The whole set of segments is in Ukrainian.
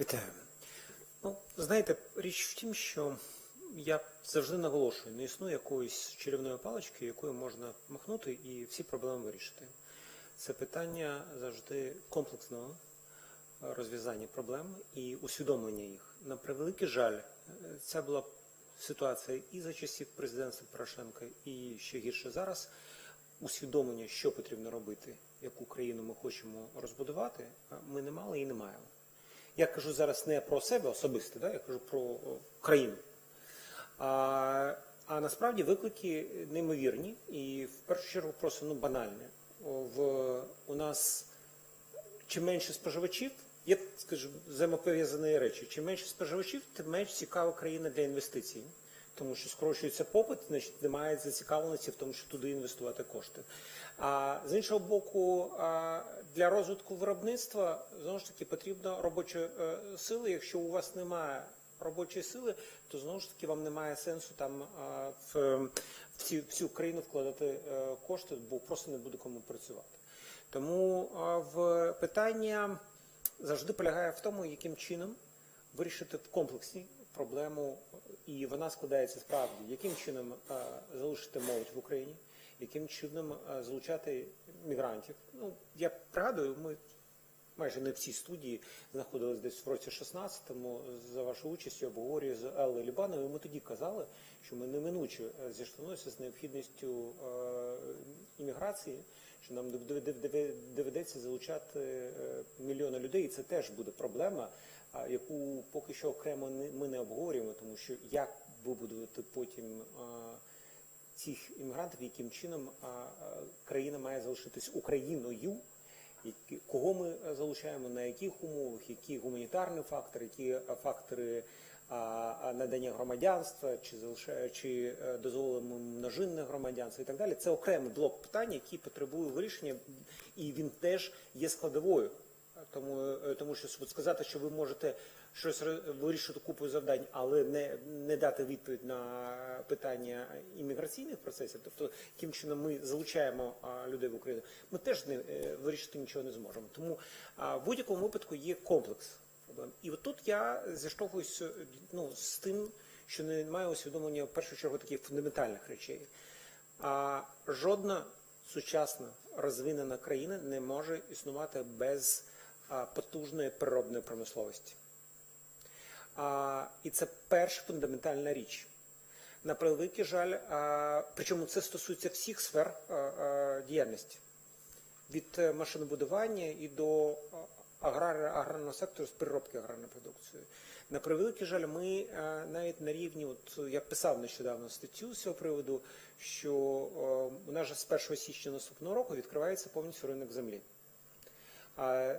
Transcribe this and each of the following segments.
Вітаю. Ну, знаєте, річ в тім, що я завжди наголошую, не існує якоїсь чарівної палички, якою можна махнути і всі проблеми вирішити. Це питання завжди комплексного е, розв'язання проблем і усвідомлення їх. На превеликий жаль, це була ситуація і за часів президентства Порошенка, і ще гірше зараз. Усвідомлення, що потрібно робити, яку країну ми хочемо розбудувати, е, ми не мали і не маємо. Я кажу зараз не про себе особисто, да? я кажу про країну. А, а насправді виклики неймовірні і в першу чергу просто ну, банальні. В, у нас чим менше споживачів, є, скажімо, взаємопов'язані речі. Чим менше споживачів, тим менш цікава країна для інвестицій. Тому що скорочується попит, значить немає зацікавленості в тому, що туди інвестувати кошти. А з іншого боку, для розвитку виробництва знову ж таки потрібно робоча е, сили. Якщо у вас немає робочої сили, то знову ж таки вам немає сенсу там а, в, в, цю країну вкладати е, кошти, бо просто не буде кому працювати. Тому в питання завжди полягає в тому, яким чином вирішити в комплексі проблему, і вона складається справді, яким чином е, залишити молодь в Україні, яким чином е, залучати мігрантів. Ну я пригадую, ми майже не всі студії знаходились десь в році 16-му за вашою участю обговорюю з Еллою Лібановою. Ми тоді казали, що ми неминуче е, зіштовхнулися з необхідністю е, імміграції, що нам доведе- доведе- доведеться залучати мільйони людей, і це теж буде проблема, яку поки що окремо ми не обговорюємо, тому що як вибудувати потім а, цих іммігрантів, яким чином країна має залишитись Україною, кого ми е, залучаємо, на яких умовах, які гуманітарні фактори, які е, фактори надання громадянства, чи залишає, чи е, дозволимо множинне громадянство і так далі. Це окремий блок питань, який потребує вирішення, і він теж є складовою. Тому, тому що сказати, що ви можете щось вирішити купою завдань, але не, не дати відповідь на питання імміграційних процесів, тобто яким чином ми залучаємо людей в Україну, ми теж не е, вирішити нічого не зможемо. Тому в будь-якому випадку є комплекс проблем. І от тут я зіштовхуюся ну, з тим, що немає усвідомлення в першу чергу таких фундаментальних речей. А жодна сучасна розвинена країна не може існувати без потужної природної промисловості. І це перша фундаментальна річ. На превеликий жаль, причому це стосується всіх сфер діяльності від е, машинобудування і до аграрного сектору з переробки аграрної продукції. На превеликий жаль, ми е, навіть на рівні, от я писав нещодавно статтю з цього приводу, що е, у нас же з 1 січня наступного року відкривається повністю ринок землі.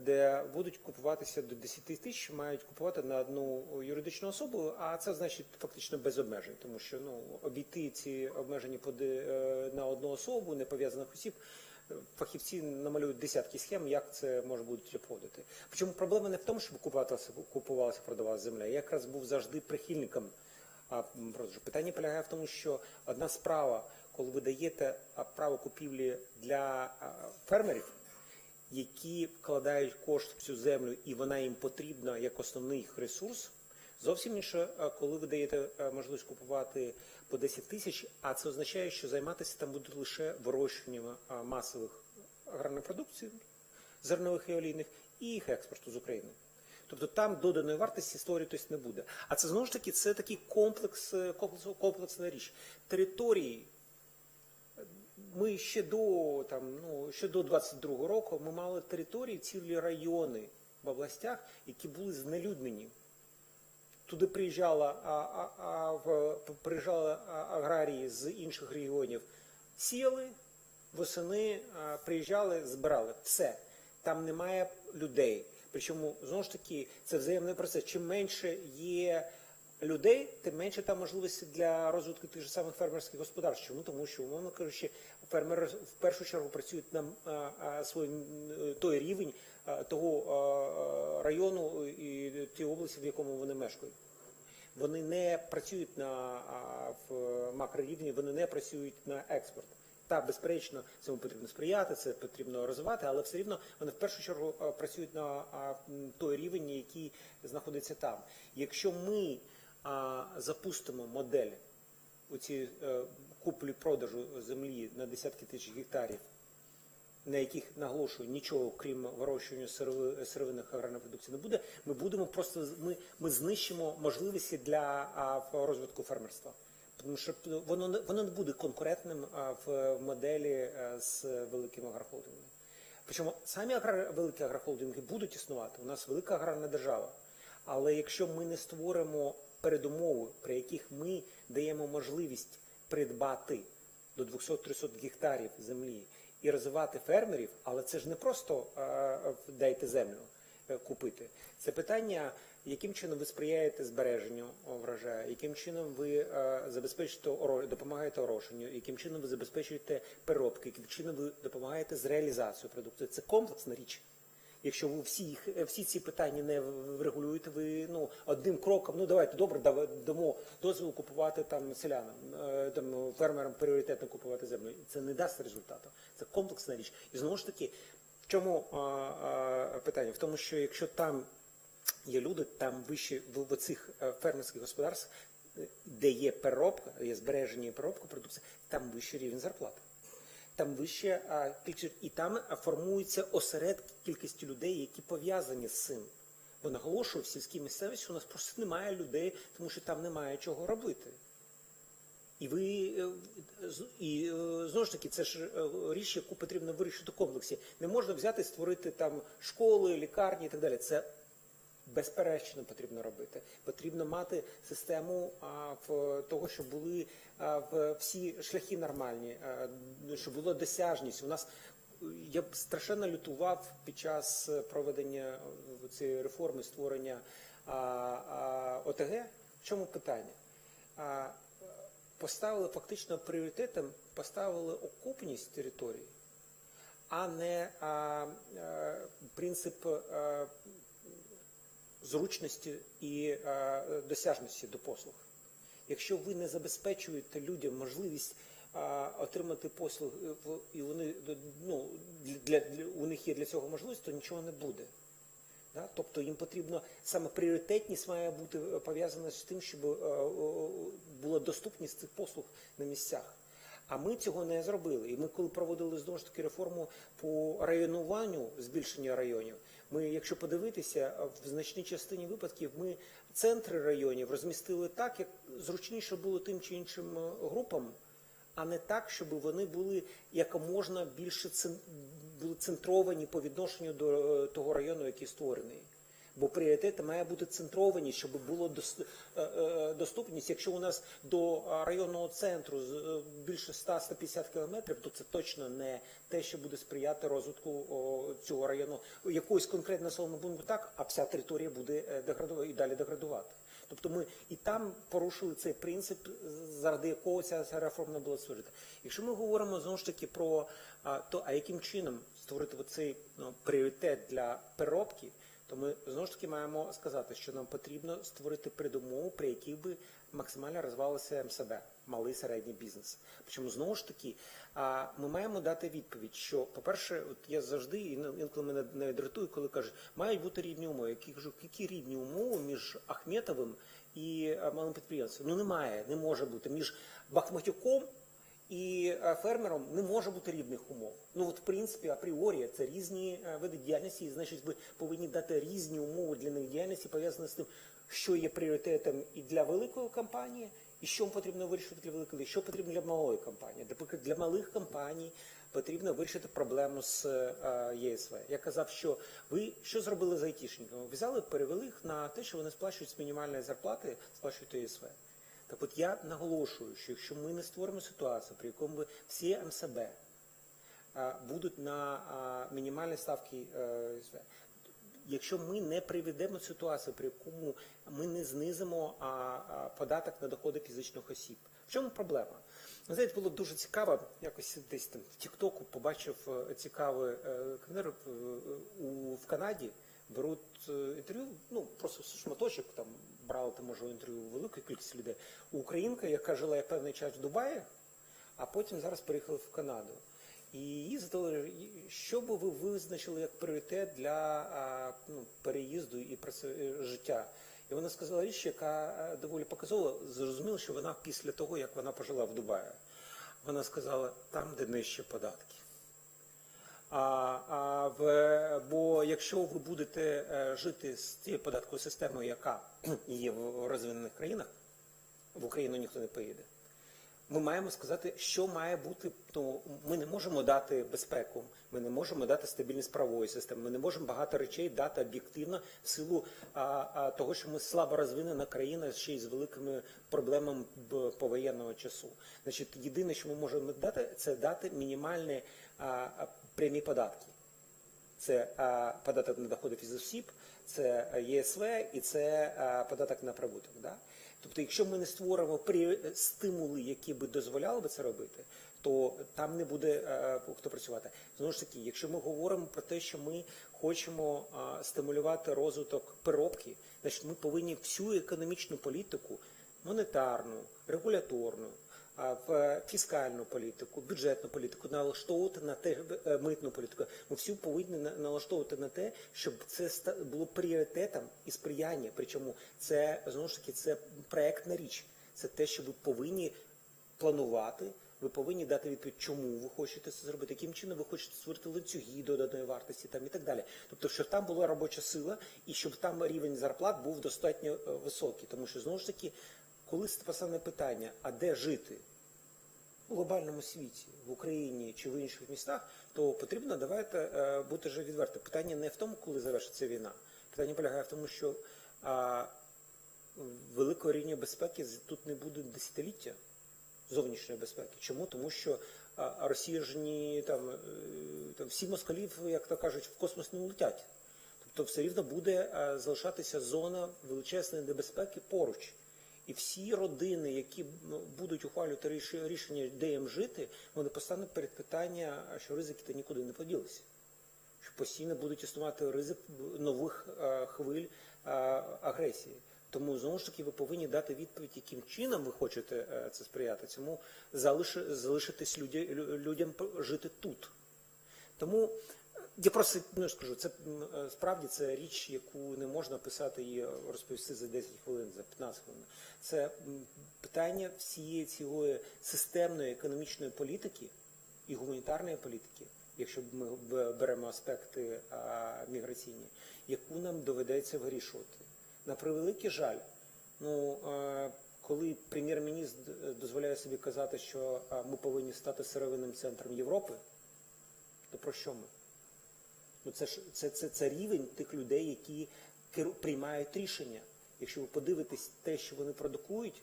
Де будуть купуватися до 10 тисяч, мають купувати на одну юридичну особу, а це значить фактично без обмежень, тому що ну обійти ці обмеження е, на одну особу, не пов'язаних осіб, фахівці намалюють десятки схем, як це може бути обходити. Причому проблема не в тому, щоб купувалася, купувалася, продавалася земля. Я якраз був завжди прихильником а, продажу. Питання полягає в тому, що одна справа, коли ви даєте право купівлі для фермерів, які вкладають кошт в цю землю, і вона їм потрібна як основний ресурс. Зовсім інше, коли ви даєте можливість купувати по 10 тисяч, а це означає, що займатися там будуть лише вирощуванням масових аграрної продукції, зернових і олійних, і їх експорту з України. Тобто там доданої вартості створюватись не буде. А це знову ж таки це такий комплекс, е, комплекс комплексна річ. Території ми ще до там, ну ще до 22-го року ми мали території, цілі райони в областях, які були знелюднені. Туди приїжджала, а, а, а, в, приїжджали аграрії з інших регіонів, сіяли, восени а, приїжджали, збирали. Все. Там немає людей. Причому, знову ж таки, це взаємний процес. Чим менше є людей, тим менше там можливості для розвитку тих же самих фермерських господарств. Чому? Тому що, умовно кажучи, фермери в першу чергу працюють на свій той рівень того району і тієї області, в якому вони мешкають. Вони не працюють на в макрорівні, вони не працюють на експорт. Та, безперечно, цьому потрібно сприяти, це потрібно розвивати, але все рівно вони в першу чергу працюють на той рівень, який знаходиться там. Якщо ми а, запустимо модель у ці е, куплі-продажу землі на десятки тисяч гектарів, на яких наголошую нічого крім вирощування сировинних аграрної продукції не буде, ми будемо просто ми, ми знищимо можливості для розвитку фермерства. Тому що воно воно не буде конкурентним в моделі е, з великими агрохолдингами. Причому самі аграр, великі агрохолдинги будуть існувати. У нас велика аграрна держава. Але якщо ми не створимо передумови, при яких ми даємо можливість придбати до 200-300 гектарів землі і розвивати фермерів, але це ж не просто е, дайте землю е, купити. Це питання, яким чином ви сприяєте збереженню врожаю, яким чином ви е, забезпечуєте допомагаєте орошенню, яким чином ви забезпечуєте переробки, яким чином ви допомагаєте з реалізацією продукції. Це комплексна річ. Якщо ви всі їх всі ці питання не врегулюєте, ви ну одним кроком, ну давайте добре, дамо дозвіл купувати там селянам, е, там фермерам пріоритетно купувати землю. Це не дасть результату. Це комплексна річ. І знову ж таки, в чому а, а, питання? В тому, що якщо там є люди, там вище в, цих е, фермерських господарств, е, де є переробка, є збереження і переробка продукції, там вищий рівень зарплати там вище а, кількість, і там а, формуються осередки кількості людей, які пов'язані з цим. Бо наголошую в сільській місцевості, у нас просто немає людей, тому що там немає чого робити. І ви е, і е, знову ж таки, це ж е, річ, яку потрібно вирішити в комплексі. Не можна взяти створити там школи, лікарні і так далі. Це безперечно потрібно робити. Потрібно мати систему а, в того, щоб були а, всі шляхи нормальні, а, щоб була досяжність. У нас я б страшенно лютував під час проведення цієї реформи створення а, а, ОТГ. В чому питання? А, поставили фактично пріоритетом, поставили окупність території, а не а, е, принцип е, зручності і е, досяжності до послуг. Якщо ви не забезпечуєте людям можливість е, отримати послуги, в- і вони ну, для, для у них є для цього можливість, то нічого не буде. Да? Тобто їм потрібно саме пріоритетність має бути е, пов'язана з тим, щоб е, е, була доступність цих послуг на місцях. А ми цього не зробили. І ми, коли проводили знову ж таки реформу по районуванню, збільшення районів, ми, якщо подивитися, в значній частині випадків ми центри районів розмістили так, як зручніше було тим чи іншим е, групам, а не так, щоб вони були якомога більше цен- були центровані по відношенню до е, того району, який створений. Бо пріоритети має бути центровані, щоб було е, е, доступність. Якщо у нас до е, районного центру більше 100-150 кілометрів, то це точно не те, що буде сприяти розвитку цього району. Якоїсь конкретного населеного пункту так, а вся територія буде деградувати і далі деградувати. Тобто ми і там порушили цей принцип, заради якого ця реформа була створена. Якщо ми говоримо знову ж таки про то, а яким чином створити цей ну, пріоритет для переробки, то ми знову ж таки маємо сказати, що нам потрібно створити передумову, при якій би максимально розвивалося МСБ, малий середній бізнес. Причому знову ж таки а, ми маємо дати відповідь, що, по-перше, от я завжди інколи мене не дратує, коли кажуть, мають бути рівні умови. Які кажу, які рівні умови між Ахметовим і малим підприємством? Ну немає, не може бути між Бахматюком і е, фермером не може бути рівних умов. Ну от в принципі апріорі це різні е, види діяльності, і значить ви повинні дати різні умови для них діяльності, пов'язані з тим, що є пріоритетом і для великої компанії, і що потрібно вирішити для великої, що потрібно для малої компанії. Наприклад, для малих компаній потрібно вирішити проблему з е, ЄСВ. Я казав, що ви що зробили з айтішниками? Взяли, перевели їх на те, що вони сплачують з мінімальної зарплати, сплачують ЄСВ. Так от я наголошую, що якщо ми не створимо ситуацію, при якому всі МСБ будуть на мінімальні ставки е, якщо ми не приведемо ситуацію, при якому ми не знизимо податок на доходи фізичних осіб. В чому проблема? Знаєте, було дуже цікаво, якось десь там в Тіктоку побачив е, цікавий е, у в Канаді. Беруть е, інтерв'ю, ну просто шматочок там брали там може інтерв'ю велику кількість людей. Українка, яка жила певний час в Дубаї, а потім зараз переїхали в Канаду. І її задали, що би ви визначили як пріоритет для ну, переїзду і е, життя. І вона сказала річ, яка е, доволі показова. Зрозуміло, що вона після того, як вона пожила в Дубаї, вона сказала там, де нижче податки. А, а в, бо якщо ви будете е, жити з тією податковою системою, яка є в розвинених країнах, в Україну ніхто не поїде. Ми маємо сказати, що має бути. Ну, ми не можемо дати безпеку, ми не можемо дати стабільність правової системи, ми не можемо багато речей дати об'єктивно в силу а, а, того, що ми слабо розвинена країна ще й з великими проблемами повоєнного часу. Значить, єдине, що ми можемо дати, це дати мінімальні а, прямі податки. Це податок на доходи фізосіб, це ЄСВ і це податок на прибуток. Да? Тобто, якщо ми не створимо при стимули, які би дозволяли би це робити, то там не буде е, хто працювати. Знову ж таки, якщо ми говоримо про те, що ми хочемо стимулювати розвиток переробки, значить ми повинні всю економічну політику, монетарну, регуляторну, в фіскальну політику, бюджетну політику налаштовувати на те е, митну політику. Ми всю повинні налаштовувати на те, щоб це було пріоритетом і сприяння. Причому це знову ж таки це проектна річ. Це те, що ви повинні планувати. Ви повинні дати відповідь, чому ви хочете це зробити, яким чином ви хочете створити ланцюги доданої вартості там і так далі. Тобто, щоб там була робоча сила і щоб там рівень зарплат був достатньо е, високий. Тому що знову ж таки, коли постане питання, а де жити? у глобальному світі, в Україні чи в інших містах, то потрібно давайте е, бути вже відверто. Питання не в тому, коли завершиться війна. Питання полягає в тому, що а, великого рівня безпеки тут не буде десятиліття зовнішньої безпеки. Чому? Тому що Росія ж ні там, е, там всі москалів, як то кажуть, в космос не улетять. Тобто все рівно буде е, залишатися зона величезної небезпеки поруч. І всі родини, які ну, будуть ухвалювати рішення, де їм жити, вони постануть перед питання, що ризики то нікуди не поділися. Що постійно будуть існувати ризик нових хвиль агресії. Тому знову ж таки ви повинні дати відповідь, яким чином ви хочете е, це сприяти. Цьому залиши, залишитись людя, людям жити тут. Тому я просто ну, скажу, це е, справді це річ, яку не можна писати і розповісти за 10 хвилин, за 15 хвилин. Це питання всієї цілої системної економічної політики і гуманітарної політики, якщо ми беремо аспекти а, міграційні, яку нам доведеться вирішувати. На превеликий жаль, ну е, коли прем'єр-міністр дозволяє собі казати, що а, ми повинні стати сировинним центром Європи, то про що ми? Ну це ж це, це, це рівень тих людей, які керу- приймають рішення. Якщо ви подивитесь те, що вони продукують,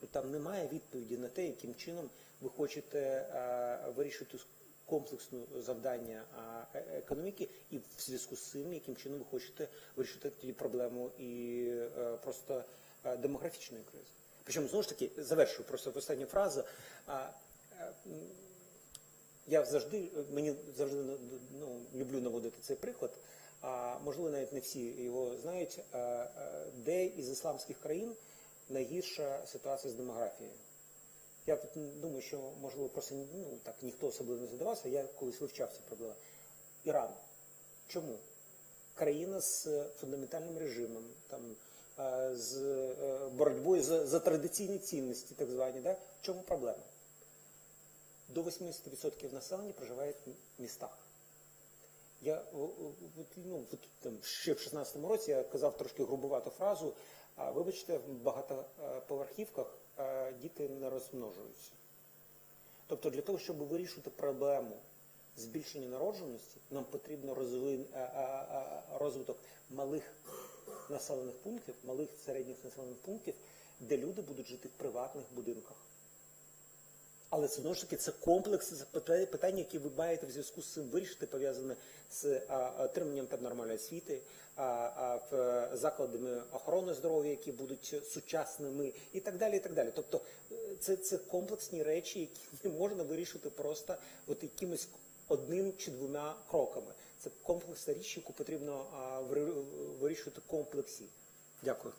то там немає відповіді на те, яким чином ви хочете е, вирішити комплексне завдання а, е- економіки, і в зв'язку з цим, яким чином ви хочете вирішити тоді проблему і е, просто е, демографічної кризи. Причому знову ж таки завершую просто остання фраза. А, м, я завжди мені завжди ну, люблю наводити цей приклад. А можливо, навіть не всі його знають. Де із ісламських країн найгірша ситуація з демографією? Я тут думаю, що можливо просто ну так ніхто особливо не задавався. Я колись вивчав цю проблему. Іран. Чому? Країна з фундаментальним режимом, там з е, боротьбою за, за традиційні цінності, так звані. Да? В чому проблема? До 80% населення проживає в містах. Я ну, там, ще в 16-му році я казав трошки грубувату фразу. А вибачте, в багатоповерхівках діти не розмножуються. Тобто для того, щоб вирішувати проблему збільшення народженості, нам потрібно розвин- розвиток малих населених пунктів, малих середніх населених пунктів, де люди будуть жити в приватних будинках. Але знову ж таки це комплекс питань, які ви маєте в зв'язку з цим вирішити, пов'язане з отриманням нормальної освіти, в, закладами охорони здоров'я, які будуть сучасними, і так далі. і так далі. Тобто е, це, це комплексні речі, які не можна вирішити просто от якимось одним чи двома кроками. Це комплексна річ, яку потрібно вирішувати комплексі. Дякую.